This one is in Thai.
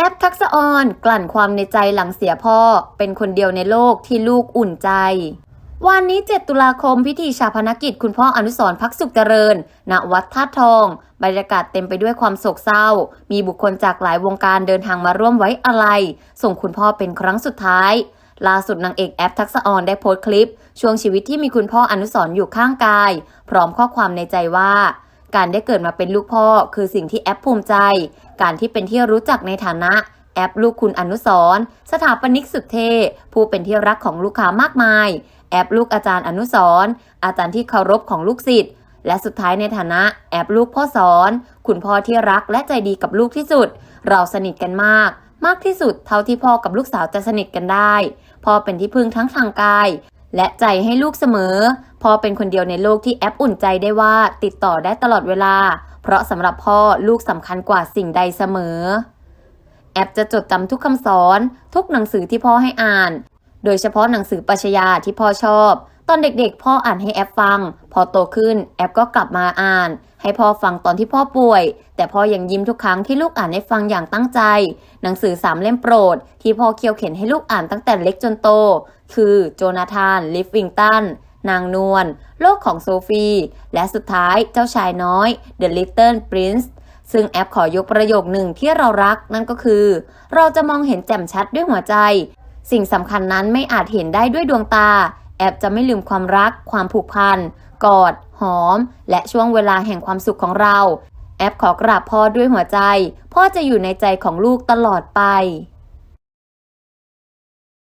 แอปทักษะออนกลั่นความในใจหลังเสียพ่อ เป็นคนเดียวในโลกที่ลูกอุ่นใจ วันนี้ 7 ตุลาคมพิธีชาพนกิจคุณพ่ออนุสรณ์พักสุขเจริญ ณ วัดท่าทอง บรรยากาศเต็มไปด้วยความโศกเศร้า มีบุคคลจากหลายวงการเดินทางมาร่วมไว้อาลัย ส่งคุณพ่อเป็นครั้งสุดท้าย ล่าสุดนางเอกแอปทักษะออนได้โพสต์คลิป ช่วงชีวิตที่มีคุณพ่ออนุสรณ์อยู่ข้างกาย พร้อมข้อความในใจว่า การได้เกิดมาเป็นลูกพ่อคือสิ่งที่แอปภูมิใจ การที่เป็นที่รู้จักในฐานะแอปลูกคุณอนุสรสถาปนิกสุดเท่ผู้เป็นที่รักของลูกค้ามากมาย แอปลูกอาจารย์อนุสรอาจารย์ที่เคารพของลูกศิษย์และสุดท้ายในฐานะแอปลูกพ่อสอน คุณพ่อที่รักและใจดีกับลูกที่สุด เราสนิทกันมาก มากที่สุดเท่าที่พ่อกับลูกสาวจะสนิทกันได้พ่อเป็นที่พึ่งทั้งทางกาย และใจให้ลูกเสมอ พ่อเป็นคนเดียวในโลกที่แอปอุ่นใจได้ว่าติดต่อได้ตลอดเวลา เพราะสำหรับพ่อลูกสำคัญกว่าสิ่งใดเสมอ แอปจะจดจำทุกคำสอน ทุกหนังสือที่พ่อให้อ่าน โดยเฉพาะหนังสือปัชญาที่พ่อชอบ ตอนเด็กๆ พ่ออ่านให้แอปฟัง พอโตขึ้นแอปก็กลับมาอ่าน ให้พ่อฟังตอนที่พ่อป่วย แต่พ่อยังยิ้มทุกครั้งที่ลูกอ่านให้ฟังอย่างตั้งใจ หนังสือสามเล่มโปรด ที่พ่อเคี่ยวเข็นให้ลูกอ่านตั้งแต่เล็กจนโต คือโจนาธาน ลิฟวิงตัน นางนวล โลกของโซฟี และสุดท้ายเจ้าชายน้อย The Little Prince ซึ่งแอปขอยกประโยคหนึ่งที่เรารักนั่นก็คือ เราจะมองเห็นแจ่มชัดด้วยหัวใจ สิ่งสำคัญนั้นไม่อาจเห็นได้ด้วยดวงตา แอปจะไม่ลืมความรัก ความผูกพัน กอด หอม และช่วงเวลาแห่งความสุขของเรา แอปขอกราบพ่อด้วยหัวใจ พ่อจะอยู่ในใจของลูกตลอดไป